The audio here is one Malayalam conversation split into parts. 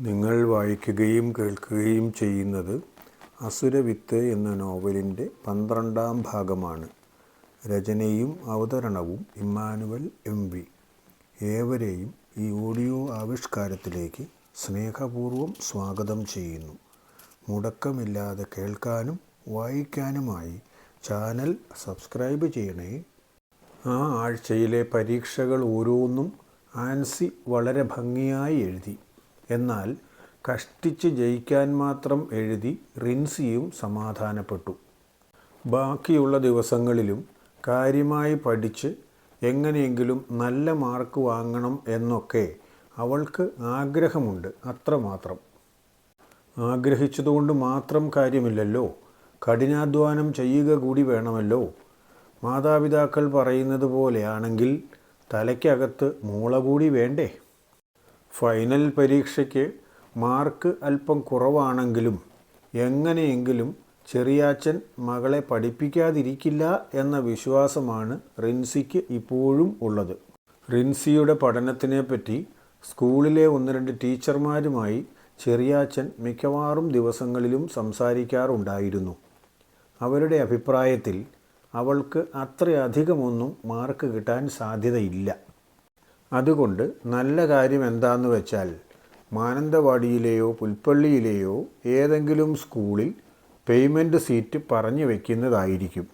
നിങ്ങൾ വായിക്കുകയും കേൾക്കുകയും ചെയ്യുന്നത് അസുരവിത്ത് എന്ന നോവലിന്റെ പന്ത്രണ്ടാം ഭാഗമാണ്. രചനയും അവതരണവും ഇമ്മാനുവൽ എം വി. ഏവരെയും ഈ ഓഡിയോ ആവിഷ്കാരത്തിലേക്ക് സ്നേഹപൂർവം സ്വാഗതം ചെയ്യുന്നു. മുടക്കമില്ലാതെ കേൾക്കാനും വായിക്കാനുമായി ചാനൽ സബ്സ്ക്രൈബ് ചെയ്യണേ. ആ ആഴ്ചയിലെ പരീക്ഷകൾ ഓരോന്നും ആൻസി വളരെ ഭംഗിയായി എഴുതി. എന്നാൽ കഷ്ടിച്ച് ജയിക്കാൻ മാത്രം എഴുതി റിൻസിയും സമാധാനപ്പെട്ടു. ബാക്കിയുള്ള ദിവസങ്ങളിലും കാര്യമായി പഠിച്ച് എങ്ങനെയെങ്കിലും നല്ല മാർക്ക് വാങ്ങണം എന്നൊക്കെ അവൾക്ക് ആഗ്രഹമുണ്ട് അത്രമാത്രം. ആഗ്രഹിച്ചതുകൊണ്ട് മാത്രം കാര്യമില്ലല്ലോ. കഠിനാധ്വാനം ചെയ്യുക കൂടി വേണമല്ലോ. മാതാപിതാക്കൾ പറയുന്നത് പോലെയാണെങ്കിൽ തലയ്ക്കകത്ത് മൂള കൂടി വേണ്ടേ? ഫൈനൽ പരീക്ഷയ്ക്ക് മാർക്ക് അല്പം കുറവാണെങ്കിലും എങ്ങനെയെങ്കിലും ചെറിയാച്ചൻ മകളെ പഠിപ്പിക്കാതിരിക്കില്ല എന്ന വിശ്വാസമാണ് റിൻസിക്ക് ഇപ്പോഴും ഉള്ളത്. റിൻസിയുടെ പഠനത്തിനെപ്പറ്റി സ്കൂളിലെ ഒന്ന് രണ്ട് ടീച്ചർമാരുമായി ചെറിയാച്ചൻ മിക്കവാറും ദിവസങ്ങളിലും സംസാരിക്കാറുണ്ടായിരുന്നു. അവരുടെ അഭിപ്രായത്തിൽ അവൾക്ക് അത്രയധികമൊന്നും മാർക്ക് കിട്ടാൻ സാധ്യതയില്ല. അതുകൊണ്ട് നല്ല കാര്യം എന്താന്ന് വെച്ചാൽ മാനന്തവാടിയിലെയോ പുൽപ്പള്ളിയിലെയോ ഏതെങ്കിലും സ്കൂളിൽ പേയ്മെന്റ് സീറ്റ് പറഞ്ഞു വയ്ക്കുന്നതായിരിക്കും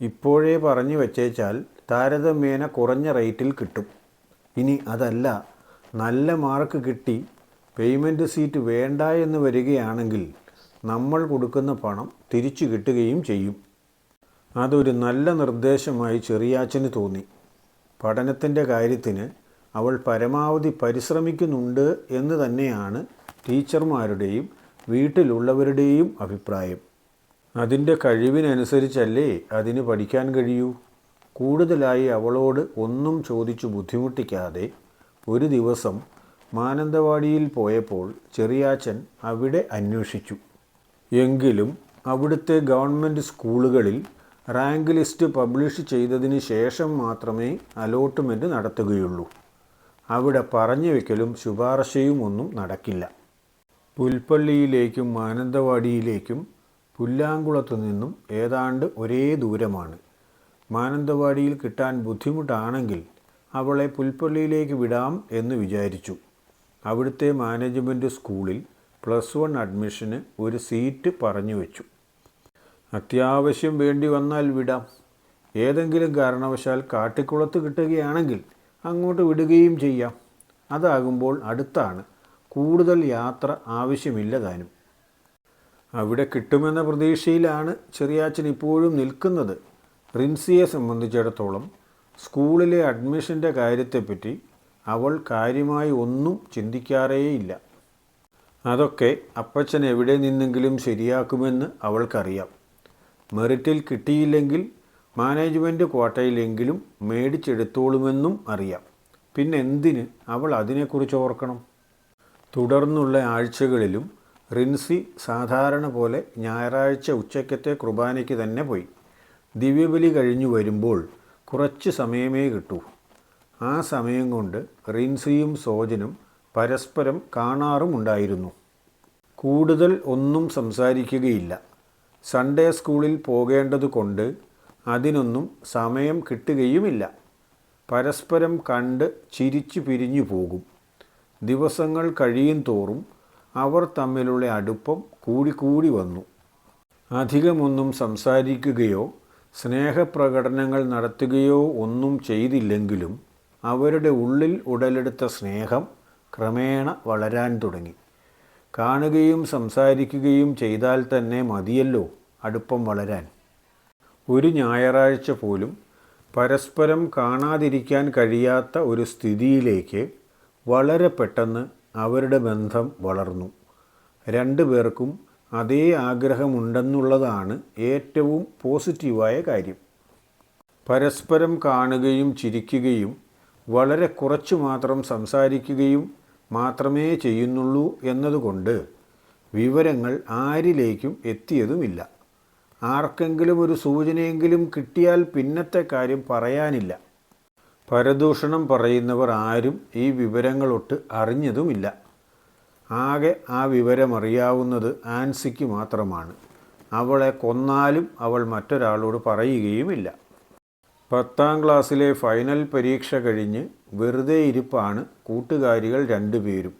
ഇപ്പോഴേ പറഞ്ഞു വെച്ചേച്ചാൽ താരതമ്യേന കുറഞ്ഞ റേറ്റിൽ കിട്ടും. ഇനി അതല്ല നല്ല മാർക്ക് കിട്ടി പേയ്മെന്റ് സീറ്റ് വേണ്ട എന്ന് വരികയാണെങ്കിൽ നമ്മൾ കൊടുക്കുന്ന പണം തിരിച്ചു കിട്ടുകയും ചെയ്യും. അതൊരു നല്ല നിർദ്ദേശമായി ചെറിയാച്ചന് തോന്നി. പഠനത്തിന്റെ കാര്യത്തിന് അവൾ പരമാവധി പരിശ്രമിക്കുന്നുണ്ട് എന്ന് തന്നെയാണ് ടീച്ചർമാരുടെയും വീട്ടിലുള്ളവരുടെയും അഭിപ്രായം. അതിന്റെ കഴിവിനനുസരിച്ചല്ലേ അതിന് പഠിക്കാൻ കഴിയൂ? കൂടുതലായി അവളോട് ഒന്നും ചോദിച്ചു ബുദ്ധിമുട്ടിക്കാതെ ഒരു ദിവസം മാനന്തവാടിയിൽ പോയപ്പോൾ ചെറിയാച്ചൻ അവിടെ അന്വേഷിച്ചു. എങ്കിലും അവിടുത്തെ ഗവൺമെന്റ് സ്കൂളുകളിൽ റാങ്ക് ലിസ്റ്റ് പബ്ലിഷ് ചെയ്തതിന് ശേഷം മാത്രമേ അലോട്ട്മെന്റ് നടത്തുകയുള്ളൂ. അവിടെ പറഞ്ഞു വയ്ക്കലും ശുപാർശയും ഒന്നും നടക്കില്ല. പുൽപ്പള്ളിയിലേക്കും മാനന്തവാടിയിലേക്കും പുല്ലാങ്കുളത്തു നിന്നും ഏതാണ്ട് ഒരേ ദൂരമാണ്. മാനന്തവാടിയിൽ കിട്ടാൻ ബുദ്ധിമുട്ടാണെങ്കിൽ അവളെ പുൽപ്പള്ളിയിലേക്ക് വിടാം എന്ന് വിചാരിച്ചു. അവിടുത്തെ മാനേജ്മെന്റ് സ്കൂളിൽ പ്ലസ് വൺ അഡ്മിഷന് ഒരു സീറ്റ് പറഞ്ഞു വെച്ചു. അത്യാവശ്യം വേണ്ടി വന്നാൽ വിടാം. ഏതെങ്കിലും കാരണവശാൽ കാട്ടിക്കുളത്ത് കിട്ടുകയാണെങ്കിൽ അങ്ങോട്ട് വിടുകയും ചെയ്യാം. അതാകുമ്പോൾ അടുത്താണ്. കൂടുതൽ യാത്ര ആവശ്യമില്ല താനും. അവിടെ കിട്ടുമെന്ന പ്രതീക്ഷയിലാണ് ചെറിയാച്ചൻ ഇപ്പോഴും നിൽക്കുന്നത്. റിൻസിയെ സംബന്ധിച്ചിടത്തോളം സ്കൂളിലെ അഡ്മിഷന്റെ കാര്യത്തെപ്പറ്റി അവൾ കാര്യമായി ഒന്നും ചിന്തിക്കാറേയില്ല. അതൊക്കെ അപ്പച്ചൻ എവിടെ നിന്നെങ്കിലും ശരിയാക്കുമെന്ന് അവൾക്കറിയാം. മെറിറ്റിൽ കിട്ടിയില്ലെങ്കിൽ മാനേജ്മെന്റ് ക്വാട്ടയിലെങ്കിലും മേടിച്ചെടുത്തോളുമെന്നും അറിയാം. പിന്നെ എന്തിന് അവൾ അതിനെക്കുറിച്ച് ഓർക്കണം? തുടർന്നുള്ള ആഴ്ചകളിലും റിൻസി സാധാരണ പോലെ ഞായറാഴ്ച ഉച്ചയ്ക്കത്തെ കുർബാനയ്ക്ക് തന്നെ പോയി. ദിവ്യബലി കഴിഞ്ഞു വരുമ്പോൾ കുറച്ച് സമയമേ കിട്ടൂ. ആ സമയം കൊണ്ട് റിൻസിയും സോജനും പരസ്പരം കാണാറുമുണ്ടായിരുന്നു. കൂടുതൽ ഒന്നും സംസാരിക്കുകയില്ല. സൺഡേ സ്കൂളിൽ പോകേണ്ടതുകൊണ്ട് അതിനൊന്നും സമയം കിട്ടുകയുമില്ല. പരസ്പരം കണ്ട് ചിരിച്ചു പിരിഞ്ഞു പോകും. ദിവസങ്ങൾ കഴിയും തോറും അവർ തമ്മിലുള്ള അടുപ്പം കൂടിക്കൂടി വന്നു. അധികമൊന്നും സംസാരിക്കുകയോ സ്നേഹപ്രകടനങ്ങൾ നടത്തുകയോ ഒന്നും ചെയ്തില്ലെങ്കിലും അവരുടെ ഉള്ളിൽ ഉടലെടുത്ത സ്നേഹം ക്രമേണ വളരാൻ തുടങ്ങി. കാണുകയും സംസാരിക്കുകയും ചെയ്താൽ തന്നെ മതിയല്ലോ അടുപ്പം വളരാൻ. ഒരു ഞായറാഴ്ച പോലും പരസ്പരം കാണാതിരിക്കാൻ കഴിയാത്ത ഒരു സ്ഥിതിയിലേക്ക് വളരെ പെട്ടെന്ന് അവരുടെ ബന്ധം വളർന്നു. രണ്ടു പേർക്കും അതേ ആഗ്രഹമുണ്ടെന്നുള്ളതാണ് ഏറ്റവും പോസിറ്റീവായ കാര്യം. പരസ്പരം കാണുകയും ചിരിക്കുകയും വളരെ കുറച്ചു മാത്രം സംസാരിക്കുകയും മാത്രമേ ചെയ്യുന്നുള്ളൂ എന്നതുകൊണ്ട് വിവരങ്ങൾ ആരിലേക്കും എത്തിയതുമില്ല. ആർക്കെങ്കിലും ഒരു സൂചനയെങ്കിലും കിട്ടിയാൽ പിന്നത്തെ കാര്യം പറയാനില്ല. പരദൂഷണം പറയുന്നവർ ആരും ഈ വിവരങ്ങളൊട്ട് അറിഞ്ഞതുമില്ല. ആകെ ആ വിവരമറിയാവുന്നത് ആൻസിക്ക് മാത്രമാണ്. അവളെ കൊന്നാലും അവൾ മറ്റൊരാളോട് പറയുകയുമില്ല. പത്താം ക്ലാസ്സിലെ ഫൈനൽ പരീക്ഷ കഴിഞ്ഞ് വെറുതെ ഇരിപ്പാണ് കൂട്ടുകാരികൾ രണ്ടുപേരും.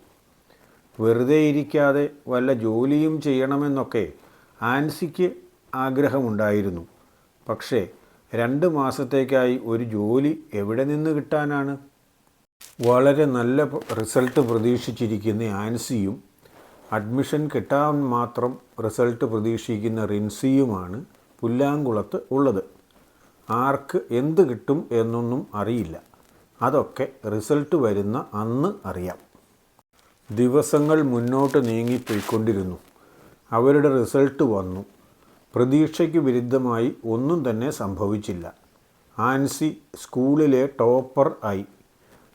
വെറുതെ ഇരിക്കാതെ വല്ല ജോലിയും ചെയ്യണമെന്നൊക്കെ ആൻസിക്ക് ആഗ്രഹമുണ്ടായിരുന്നു. പക്ഷേ രണ്ട് മാസത്തേക്കായി ഒരു ജോലി എവിടെ നിന്ന് കിട്ടാനാണ്? വളരെ നല്ല റിസൾട്ട് പ്രതീക്ഷിച്ചിരിക്കുന്ന ആൻസിയും അഡ്മിഷൻ കിട്ടാൻ മാത്രം റിസൾട്ട് പ്രതീക്ഷിക്കുന്ന റിൻസിയുമാണ് പുല്ലാങ്കുളത്ത് ഉള്ളത്. ആർക്ക് എന്ത് കിട്ടും എന്നൊന്നും അറിയില്ല. അതൊക്കെ റിസൾട്ട് വരുന്ന അന്ന് അറിയാം. ദിവസങ്ങൾ മുന്നോട്ട് നീങ്ങിപ്പോയിക്കൊണ്ടിരുന്നു അവരുടെ റിസൾട്ട് വന്നു. പ്രതീക്ഷയ്ക്ക് വിരുദ്ധമായി ഒന്നും തന്നെ സംഭവിച്ചില്ല. ആൻസി സ്കൂളിലെ ടോപ്പർ ആയി.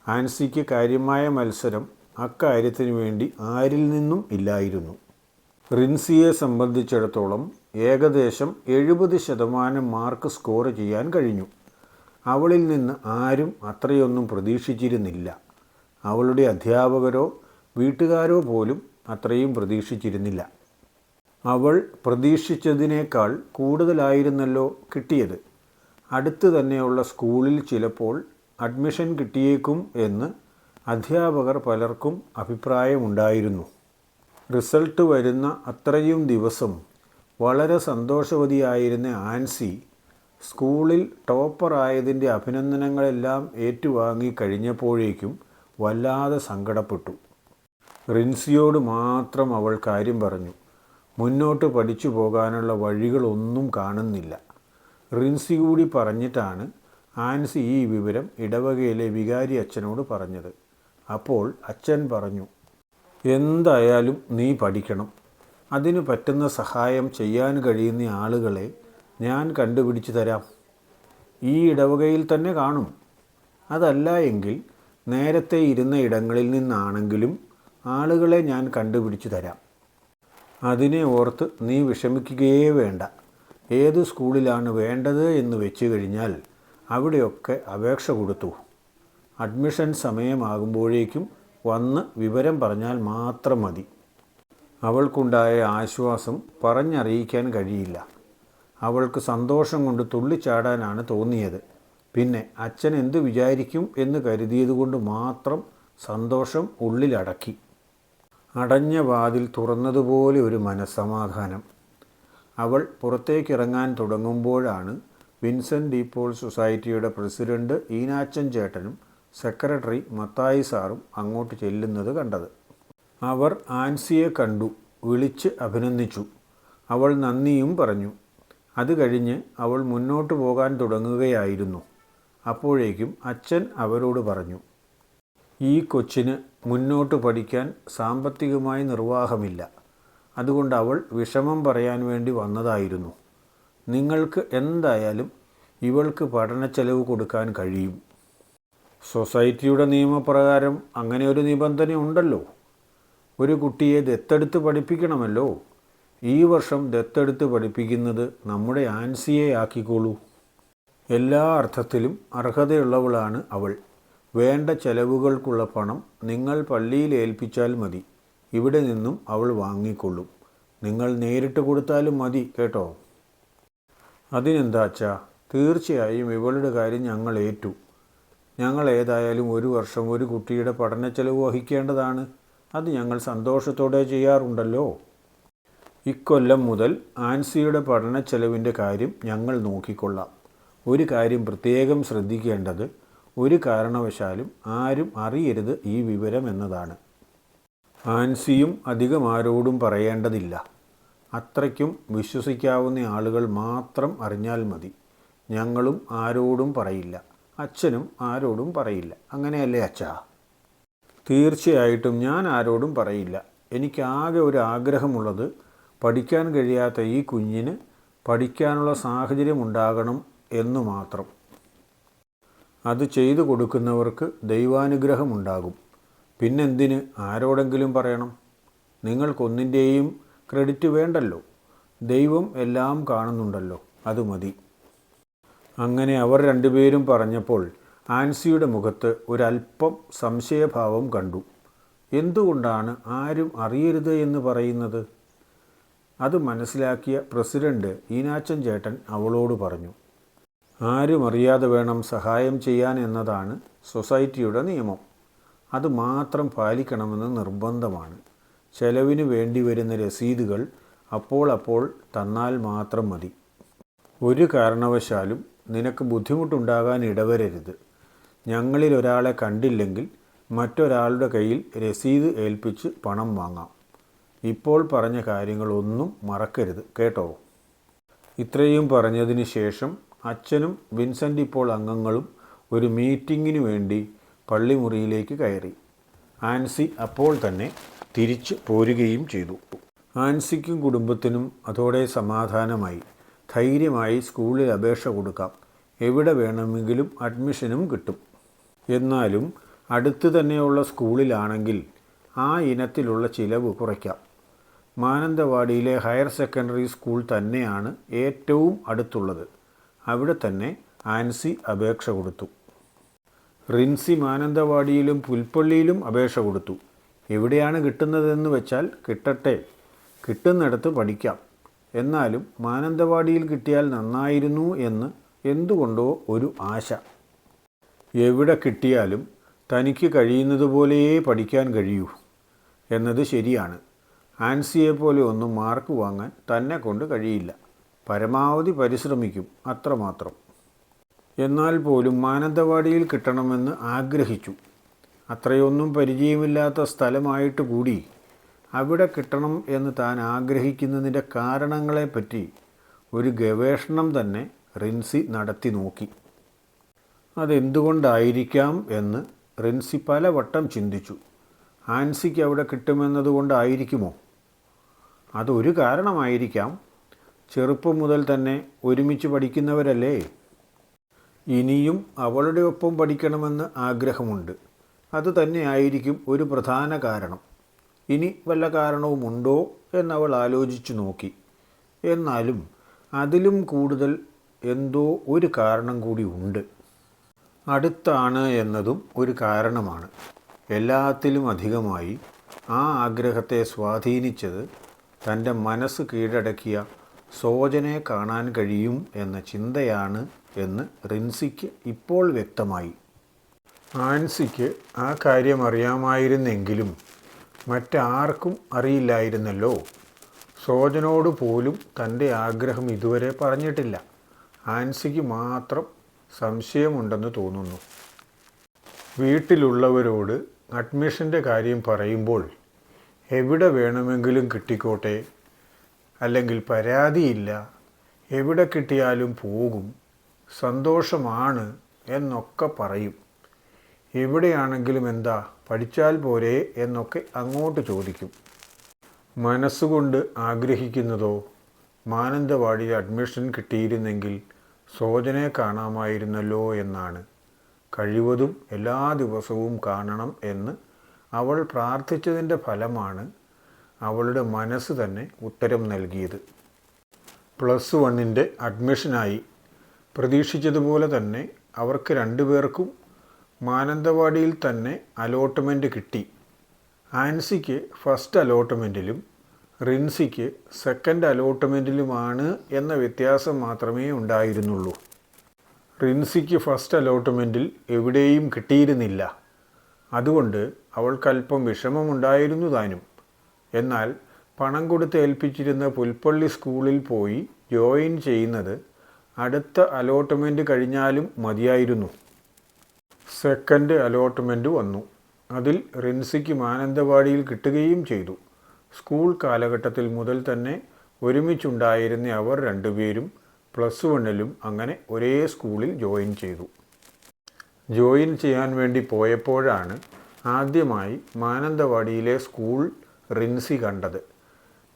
ആൻസിക്ക് കാര്യമായ മത്സരം അക്കാര്യത്തിന് വേണ്ടി ആരിൽ നിന്നും ഇല്ലായിരുന്നു. റിൻസിയെ സംബന്ധിച്ചിടത്തോളം ഏകദേശം എഴുപത് ശതമാനം മാർക്ക് സ്കോർ ചെയ്യാൻ കഴിഞ്ഞു. അവളിൽ നിന്ന് ആരും അത്രയൊന്നും പ്രതീക്ഷിച്ചിരുന്നില്ല. അവളുടെ അധ്യാപകരോ വീട്ടുകാരോ പോലും അത്രയും പ്രതീക്ഷിച്ചിരുന്നില്ല. അവൾ പ്രതീക്ഷിച്ചതിനേക്കാൾ കൂടുതലായിരുന്നല്ലോ കിട്ടിയത്. അടുത്ത് തന്നെയുള്ള സ്കൂളിൽ ചിലപ്പോൾ അഡ്മിഷൻ കിട്ടിയേക്കും എന്ന് അധ്യാപകർ പലർക്കും അഭിപ്രായമുണ്ടായിരുന്നു. റിസൾട്ട് വരുന്ന അത്രയും ദിവസം വളരെ സന്തോഷവതിയായിരുന്ന ആൻസി സ്കൂളിൽ ടോപ്പറായതിന്റെ അഭിനന്ദനങ്ങളെല്ലാം ഏറ്റുവാങ്ങി കഴിഞ്ഞപ്പോഴേക്കും വല്ലാതെ സങ്കടപ്പെട്ടു. റിൻസിയോട് മാത്രം അവൾ കാര്യം പറഞ്ഞു. മുന്നോട്ട് പഠിച്ചു പോകാനുള്ള വഴികളൊന്നും കാണുന്നില്ല. റിൻസി കൂടി പറഞ്ഞിട്ടാണ് ആൻസി ഈ വിവരം ഇടവകയിലെ വികാരി അച്ഛനോട് പറഞ്ഞത്. അപ്പോൾ അച്ഛൻ പറഞ്ഞു എന്തായാലും നീ പഠിക്കണം. അതിന് പറ്റുന്ന സഹായം ചെയ്യാൻ കഴിയുന്ന ആളുകളെ ഞാൻ കണ്ടുപിടിച്ചു തരാം. ഈ ഇടവകയിൽ തന്നെ കാണും. അതല്ല എങ്കിൽ നേരത്തെ ഇരുന്ന ഇടങ്ങളിൽ നിന്നാണെങ്കിലും ആളുകളെ ഞാൻ കണ്ടുപിടിച്ചു തരാം. അതിനെ ഓർത്ത് നീ വിഷമിക്കുകയേ വേണ്ട. ഏത് സ്കൂളിലാണ് വേണ്ടത് എന്ന് വെച്ച് കഴിഞ്ഞാൽ അവിടെയൊക്കെ അപേക്ഷ കൊടുത്തു. അഡ്മിഷൻ സമയമാകുമ്പോഴേക്കും വന്ന് വിവരം പറഞ്ഞാൽ മാത്രം മതി. അവൾക്കുണ്ടായ ആശ്വാസം പറഞ്ഞറിയിക്കാൻ കഴിയില്ല. അവൾക്ക് സന്തോഷം കൊണ്ട് തുള്ളിച്ചാടാനാണ് തോന്നിയത്. പിന്നെ അച്ഛൻ എന്തു വിചാരിക്കും എന്ന് കരുതിയതുകൊണ്ട് മാത്രം സന്തോഷം ഉള്ളിലടക്കി. അടഞ്ഞ വാതിൽ തുറന്നതുപോലെ ഒരു മനസ്സമാധാനം. അവൾ പുറത്തേക്കിറങ്ങാൻ തുടങ്ങുമ്പോഴാണ് വിൻസെന്റ് ഡീപോൾ സൊസൈറ്റിയുടെ പ്രസിഡന്റ് ഈനാച്ചൻ ചേട്ടനും സെക്രട്ടറി മത്തായി സാറും അങ്ങോട്ട് ചെല്ലുന്നത് കണ്ടത്. അവർ ആൻസിയെ കണ്ടു വിളിച്ച് അഭിനന്ദിച്ചു. അവൾ നന്ദിയും പറഞ്ഞു. അത് കഴിഞ്ഞ് അവൾ മുന്നോട്ട് പോകാൻ തുടങ്ങുകയായിരുന്നു. അപ്പോഴേക്കും അച്ഛൻ അവരോട് പറഞ്ഞു ഈ കൊച്ചിന് മുന്നോട്ട് പഠിക്കാൻ സാമ്പത്തികമായി നിർവാഹമില്ല. അതുകൊണ്ട് അവൾ വിഷമം പറയാൻ വേണ്ടി വന്നതായിരുന്നു. നിങ്ങൾക്ക് എന്തായാലും ഇവൾക്ക് പഠന ചെലവ് കൊടുക്കാൻ കഴിയും. സൊസൈറ്റിയുടെ നിയമപ്രകാരം അങ്ങനെ ഒരു നിബന്ധന ഉണ്ടല്ലോ. ഒരു കുട്ടിയെ ദത്തെടുത്ത് പഠിപ്പിക്കണമല്ലോ. ഈ വർഷം ദത്തെടുത്ത് പഠിപ്പിക്കുന്നത് നമ്മുടെ ആൻസിയെ ആക്കിക്കോളൂ. എല്ലാ അർത്ഥത്തിലും അർഹതയുള്ളവളാണ് അവൾ. വേണ്ട ചെലവുകൾക്കുള്ള പണം നിങ്ങൾ പള്ളിയിൽ ഏൽപ്പിച്ചാൽ മതി. ഇവിടെ നിന്നും അവൾ വാങ്ങിക്കൊള്ളും. നിങ്ങൾ നേരിട്ട് കൊടുത്താലും മതി കേട്ടോ? അതിനെന്താച്ച തീർച്ചയായും ഇവളുടെ കാര്യം ഞങ്ങൾ ഏറ്റു. ഞങ്ങൾ ഏതായാലും ഒരു വർഷം ഒരു കുട്ടിയുടെ പഠന ചെലവ് വഹിക്കേണ്ടതാണ്. അത് ഞങ്ങൾ സന്തോഷത്തോടെ ചെയ്യാറുണ്ടല്ലോ. ഇക്കൊല്ലം മുതൽ ആൻസിയുടെ പഠന ചെലവിന്റെ കാര്യം ഞങ്ങൾ നോക്കിക്കൊള്ളാം. ഒരു കാര്യം പ്രത്യേകം ശ്രദ്ധിക്കേണ്ടത് ഒരു കാരണവശാലും ആരും അറിയരുത് ഈ വിവരം എന്നതാണ്. ആൻസിയും അധികം ആരോടും പറയേണ്ടതില്ല. അത്രയ്ക്കും വിശ്വസിക്കാവുന്ന ആളുകൾ മാത്രം അറിഞ്ഞാൽ മതി. ഞങ്ങളും ആരോടും പറയില്ല. അച്ഛനും ആരോടും പറയില്ല. അങ്ങനെയല്ലേ അച്ഛാ? തീർച്ചയായിട്ടും ഞാൻ ആരോടും പറയില്ല. എനിക്കാകെ ഒരു ആഗ്രഹമുള്ളത് പഠിക്കാൻ കഴിയാത്ത ഈ കുഞ്ഞിന് പഠിക്കാനുള്ള സാഹചര്യം ഉണ്ടാകണം എന്നു മാത്രം. അത് ചെയ്തു കൊടുക്കുന്നവർക്ക് ദൈവാനുഗ്രഹമുണ്ടാകും പിന്നെന്തിന്? ആരോടെങ്കിലും പറയണം. നിങ്ങൾക്കൊന്നിന്റെയും ക്രെഡിറ്റ് വേണ്ടല്ലോ. ദൈവം എല്ലാം കാണുന്നുണ്ടല്ലോ. അത് മതി. അങ്ങനെ അവർ രണ്ടുപേരും പറഞ്ഞപ്പോൾ ആൻസിയുടെ മുഖത്ത് ഒരല്പം സംശയഭാവം കണ്ടു. എന്തുകൊണ്ടാണ് ആരും അറിയരുത് എന്ന് പറയുന്നത്? അത് മനസ്സിലാക്കിയ പ്രസിഡന്റ് ഈനാച്ചൻ ചേട്ടൻ അവളോട് പറഞ്ഞു ആരും അറിയാതെ വേണം സഹായം ചെയ്യാൻ എന്നതാണ് സൊസൈറ്റിയുടെ നിയമം. അത് മാത്രം പാലിക്കണമെന്ന് നിർബന്ധമാണ്. ചെലവിന് വേണ്ടി വരുന്ന രസീതുകൾ അപ്പോൾ അപ്പോൾ തന്നാൽ മാത്രം മതി. ഒരു കാരണവശാലും നിനക്ക് ബുദ്ധിമുട്ടുണ്ടാകാൻ ഇടവരരുത്. ഞങ്ങളിൽ ഒരാളെ കണ്ടില്ലെങ്കിൽ മറ്റൊരാളുടെ കയ്യിൽ രസീത് ഏൽപ്പിച്ച് പണം വാങ്ങാം. ഇപ്പോൾ പറഞ്ഞ കാര്യങ്ങളൊന്നും മറക്കരുത് കേട്ടോ? ഇത്രയും പറഞ്ഞതിന് ശേഷം അച്ഛനും വിൻസെന്റ് ഇപ്പോൾ അംഗങ്ങളും ഒരു മീറ്റിങ്ങിനു വേണ്ടി പള്ളിമുറിയിലേക്ക് കയറി. ആൻസി അപ്പോൾ തന്നെ തിരിച്ചു പോരുകയും ചെയ്തു. ആൻസിക്കും കുടുംബത്തിനും അതോടെ സമാധാനമായി. ധൈര്യമായി സ്കൂളിൽ അപേക്ഷ കൊടുക്കാം. എവിടെ വേണമെങ്കിലും അഡ്മിഷനും കിട്ടും. എന്നാലും അടുത്ത് തന്നെയുള്ള സ്കൂളിലാണെങ്കിൽ ആ ഇനത്തിലുള്ള ചിലവ് കുറയ്ക്കാം. മാനന്തവാടിയിലെ ഹയർ സെക്കൻഡറി സ്കൂൾ തന്നെയാണ് ഏറ്റവും അടുത്തുള്ളത്. അവിടെ തന്നെ ആൻസി അപേക്ഷ കൊടുത്തു. റിൻസി മാനന്തവാടിയിലും പുൽപ്പള്ളിയിലും അപേക്ഷ കൊടുത്തു. എവിടെയാണ് കിട്ടുന്നതെന്ന് വെച്ചാൽ കിട്ടട്ടെ കിട്ടുന്നിടത്ത് പഠിക്കാം. എന്നാലും മാനന്തവാടിയിൽ കിട്ടിയാൽ നന്നായിരുന്നു എന്ന് എന്തുകൊണ്ടോ ഒരു ആശ. എവിടെ കിട്ടിയാലും തനിക്ക് കഴിയുന്നതുപോലെയേ പഠിക്കാൻ കഴിയൂ. എന്നത് ശരിയാണ്. ആൻസിയെ പോലെ ഒന്നും മാർക്ക് വാങ്ങാൻ തന്നെ കൊണ്ട് കഴിയില്ല. പരമാവധി പരിശ്രമിക്കും അത്രമാത്രം. എന്നാൽ പോലും മാനന്തവാടിയിൽ കിട്ടണമെന്ന് ആഗ്രഹിച്ചു. അത്രയൊന്നും പരിചയമില്ലാത്ത സ്ഥലമായിട്ട് കൂടി അവിടെ കിട്ടണം എന്ന് താൻ ആഗ്രഹിക്കുന്നതിന്റെ കാരണങ്ങളെപ്പറ്റി ഒരു ഗവേഷണം തന്നെ റിൻസി നടത്തി നോക്കി. അതെന്തുകൊണ്ടായിരിക്കാം എന്ന് റിൻസി പലവട്ടം ചിന്തിച്ചു. ആൻസിക്ക് അവിടെ കിട്ടുമെന്നതുകൊണ്ടായിരിക്കുമോ അതൊരു കാരണമായിരിക്കാം. ചെറുപ്പം മുതൽ തന്നെ ഒരുമിച്ച് പഠിക്കുന്നവരല്ലേ? ഇനിയും അവളുടെ ഒപ്പം പഠിക്കണമെന്ന് ആഗ്രഹമുണ്ട്. അത് തന്നെയായിരിക്കും ഒരു പ്രധാന കാരണം. ഇനി വല്ല കാരണവുമുണ്ടോ എന്നവൾ ആലോചിച്ചു നോക്കി. എന്നാലും അതിലും കൂടുതൽ എന്തോ ഒരു കാരണം കൂടി ഉണ്ട്. അടുത്താണ് എന്നതും ഒരു കാരണമാണ്. എല്ലാത്തിലും അധികമായി ആ ആഗ്രഹത്തെ സ്വാധീനിച്ചത് തന്റെ മനസ്സ് കീഴടക്കിയ സോജനെ കാണാൻ കഴിയും എന്ന ചിന്തയാണ് എന്ന് റിൻസിക്ക് ഇപ്പോൾ വ്യക്തമായി. ആൻസിക്ക് ആ കാര്യം അറിയാമായിരുന്നെങ്കിലും മറ്റാർക്കും അറിയില്ലായിരുന്നല്ലോ. സോജനോട് പോലും തന്റെ ആഗ്രഹം ഇതുവരെ പറഞ്ഞിട്ടില്ല. ആൻസിക്ക് മാത്രം സംശയമുണ്ടെന്ന് തോന്നുന്നു. വീട്ടിലുള്ളവരോട് അഡ്മിഷന്റെ കാര്യം പറയുമ്പോൾ എവിടെ വേണമെങ്കിലും കിട്ടിക്കോട്ടെ. അല്ലെങ്കിൽ പരാതിയില്ല. എവിടെ കിട്ടിയാലും പോകും. സന്തോഷമാണ് എന്നൊക്കെ പറയും. എവിടെയാണെങ്കിലും എന്താ പഠിച്ചാൽ പോരെ എന്നൊക്കെ അങ്ങോട്ട് ചോദിക്കും. മനസ്സുകൊണ്ട് ആഗ്രഹിക്കുന്നതോ മാനന്തവാടിയിൽ അഡ്മിഷൻ കിട്ടിയിരുന്നെങ്കിൽ സോജനെ കാണാമായിരുന്നല്ലോ എന്നാണ്. കഴിവതും എല്ലാ ദിവസവും കാണണം എന്ന് അവൾ പ്രാർത്ഥിച്ചതിന്റെ ഫലമാണ് അവളുടെ മനസ്സ് തന്നെ ഉത്തരം നൽകിയത്. പ്ലസ് വണ്ണിന്റെ അഡ്മിഷനായി പ്രതീക്ഷിച്ചതുപോലെ തന്നെ അവർക്ക് രണ്ടുപേർക്കും മാനന്തവാടിയിൽ തന്നെ അലോട്ട്മെന്റ് കിട്ടി. ആൻസിക്ക് ഫസ്റ്റ് അലോട്ട്മെന്റിലും റിൻസിക്ക് സെക്കൻഡ് അലോട്ട്മെന്റിലുമാണ് എന്ന വ്യത്യാസം മാത്രമേ ഉണ്ടായിരുന്നുള്ളൂ. റിൻസിക്ക് ഫസ്റ്റ് അലോട്ട്മെന്റിൽ എവിടെയും കിട്ടിയിരുന്നില്ല. അതുകൊണ്ട് അവൾക്കല്പം വിഷമമുണ്ടായിരുന്നു താനും. എന്നാൽ പണം കൊടുത്ത് ഏൽപ്പിച്ചിരുന്ന പുൽപ്പള്ളി സ്കൂളിൽ പോയി ജോയിൻ ചെയ്യുന്നത് അടുത്ത അലോട്ട്മെന്റ് കഴിഞ്ഞാലും മതിയായിരുന്നു. സെക്കൻഡ് അലോട്ട്മെന്റ് വന്നു. അതിൽ റിൻസിക്ക് മാനന്തവാടിയിൽ കിട്ടുകയും ചെയ്തു. സ്കൂൾ കാലഘട്ടത്തിൽ മുതൽ തന്നെ ഒരുമിച്ചുണ്ടായിരുന്ന അവർ രണ്ടുപേരും പ്ലസ് വണ്ണിലും അങ്ങനെ ഒരേ സ്കൂളിൽ ജോയിൻ ചെയ്തു. ജോയിൻ ചെയ്യാൻ വേണ്ടി പോയപ്പോഴാണ് ആദ്യമായി മാനന്തവാടിയിലെ സ്കൂൾ റിൻസി കണ്ടത്.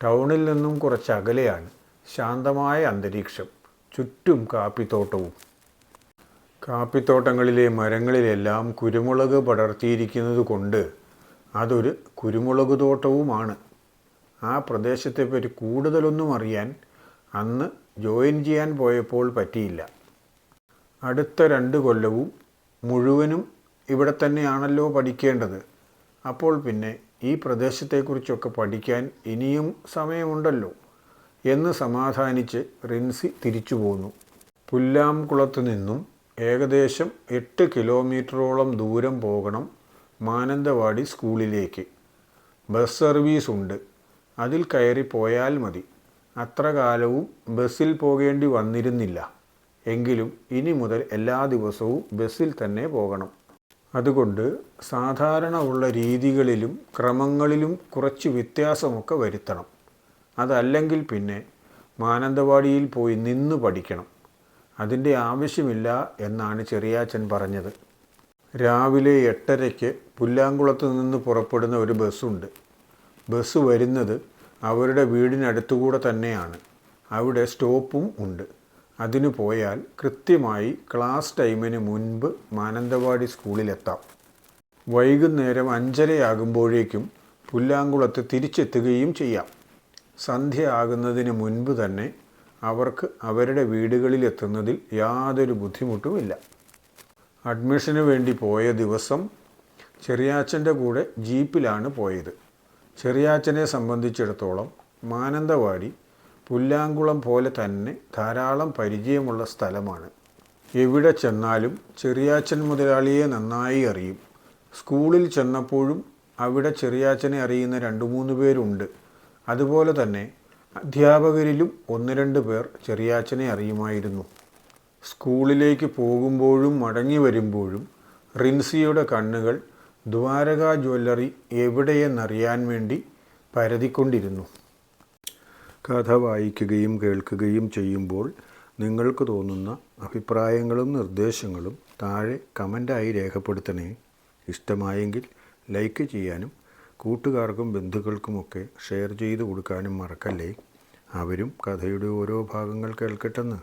ടൗണിൽ നിന്നും കുറച്ചകലെയാണ് ശാന്തമായ അന്തരീക്ഷം ചുറ്റും കാപ്പിത്തോട്ടവും. കാപ്പിത്തോട്ടങ്ങളിലെ മരങ്ങളിലെല്ലാം കുരുമുളക് പടർത്തിയിരിക്കുന്നത് കൊണ്ട് അതൊരു കുരുമുളക് തോട്ടവുമാണ്. ആ പ്രദേശത്തെപ്പറ്റി കൂടുതലൊന്നും അറിയാൻ അന്ന് ജോയിൻ ചെയ്യാൻ പോയപ്പോൾ പറ്റിയില്ല. അടുത്ത രണ്ട് കൊല്ലവും മുഴുവനും ഇവിടെ തന്നെയാണല്ലോ പഠിക്കേണ്ടത്. അപ്പോൾ പിന്നെ ഈ പ്രദേശത്തെക്കുറിച്ചൊക്കെ പഠിക്കാൻ ഇനിയും സമയമുണ്ടല്ലോ എന്ന് സമാധാനിച്ച് റിൻസി തിരിച്ചു പോന്നു. പുല്ലാംകുളത്ത് നിന്നും ഏകദേശം എട്ട് കിലോമീറ്ററോളം ദൂരം പോകണം മാനന്തവാടി സ്കൂളിലേക്ക്. ബസ് സർവീസ് ഉണ്ട് അതിൽ കയറി പോയാൽ മതി. അത്ര കാലവും ബസ്സിൽ പോകേണ്ടി വന്നിരുന്നില്ല. എങ്കിലും ഇനി മുതൽ എല്ലാ ദിവസവും ബസ്സിൽ തന്നെ പോകണം. അതുകൊണ്ട് സാധാരണ ഉള്ള രീതികളിലും ക്രമങ്ങളിലും കുറച്ച് വ്യത്യാസമൊക്കെ വരുത്തണം. അതല്ലെങ്കിൽ പിന്നെ മാനന്തവാടിയിൽ പോയി നിന്ന് പഠിക്കണം. അതിന്റെ ആവശ്യമില്ല എന്നാണ് ചെറിയാച്ചൻ പറഞ്ഞത്. രാവിലെ എട്ടരയ്ക്ക് പുല്ലാങ്കുളത്ത് നിന്ന് പുറപ്പെടുന്ന ഒരു ബസ്സുണ്ട്. ബസ് വരുന്നത് അവരുടെ വീടിനടുത്തുകൂടെ തന്നെയാണ്. അവിടെ സ്റ്റോപ്പും ഉണ്ട്. അതിന് പോയാൽ കൃത്യമായി ക്ലാസ് ടൈമിന് മുൻപ് മാനന്തവാടി സ്കൂളിലെത്താം. വൈകുന്നേരം അഞ്ചരയാകുമ്പോഴേക്കും പുല്ലാങ്കുളത്ത് തിരിച്ചെത്തുകയും ചെയ്യാം. സന്ധ്യ ആകുന്നതിന് മുൻപ് തന്നെ അവർക്ക് അവരുടെ വീടുകളിലെത്തുന്നതിൽ യാതൊരു ബുദ്ധിമുട്ടുമില്ല. അഡ്മിഷന് വേണ്ടി പോയ ദിവസം ചെറിയാച്ചന്റെ കൂടെ ജീപ്പിലാണ് പോയത്. ചെറിയാച്ചനെ സംബന്ധിച്ചിടത്തോളം മാനന്തവാടി പുല്ലാങ്കുളം പോലെ തന്നെ ധാരാളം പരിചയമുള്ള സ്ഥലമാണ്. എവിടെ ചെന്നാലും ചെറിയാച്ചൻ മുതലാളിയെ നന്നായി അറിയും. സ്കൂളിൽ ചെന്നപ്പോഴും അവിടെ ചെറിയാച്ചനെ അറിയുന്ന രണ്ട് മൂന്ന് പേരുണ്ട്. അതുപോലെ തന്നെ അധ്യാപകരിലും ഒന്ന് രണ്ട് പേർ ചെറിയാച്ചനെ അറിയുമായിരുന്നു. സ്കൂളിലേക്ക് പോകുമ്പോഴും മടങ്ങി വരുമ്പോഴും റിൻസിയുടെ കണ്ണുകൾ ദ്വാരക ജ്വല്ലറി എവിടെയെന്നറിയാൻ വേണ്ടി പരതിക്കൊണ്ടിരുന്നു. കഥ വായിക്കുകയും കേൾക്കുകയും ചെയ്യുമ്പോൾ നിങ്ങൾക്ക് തോന്നുന്ന അഭിപ്രായങ്ങളും നിർദ്ദേശങ്ങളും താഴെ കമന്റായി രേഖപ്പെടുത്തണേ. ഇഷ്ടമായെങ്കിൽ ലൈക്ക് ചെയ്യാനും കൂട്ടുകാർക്കും ബന്ധുക്കൾക്കുമൊക്കെ ഷെയർ ചെയ്ത് കൊടുക്കാനും മറക്കല്ലേ? അവരും കഥയുടെ ഓരോ ഭാഗങ്ങൾ കേൾക്കട്ടെന്ന്.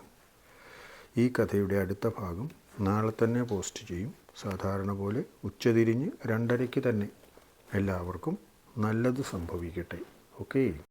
ഈ കഥയുടെ അടുത്ത ഭാഗം നാളെ തന്നെ പോസ്റ്റ് ചെയ്യും. സാധാരണ പോലെ ഉച്ചതിരിഞ്ഞ് രണ്ടരയ്ക്ക് തന്നെ. എല്ലാവർക്കും നല്ലത് സംഭവിക്കട്ടെ. ഓക്കേ.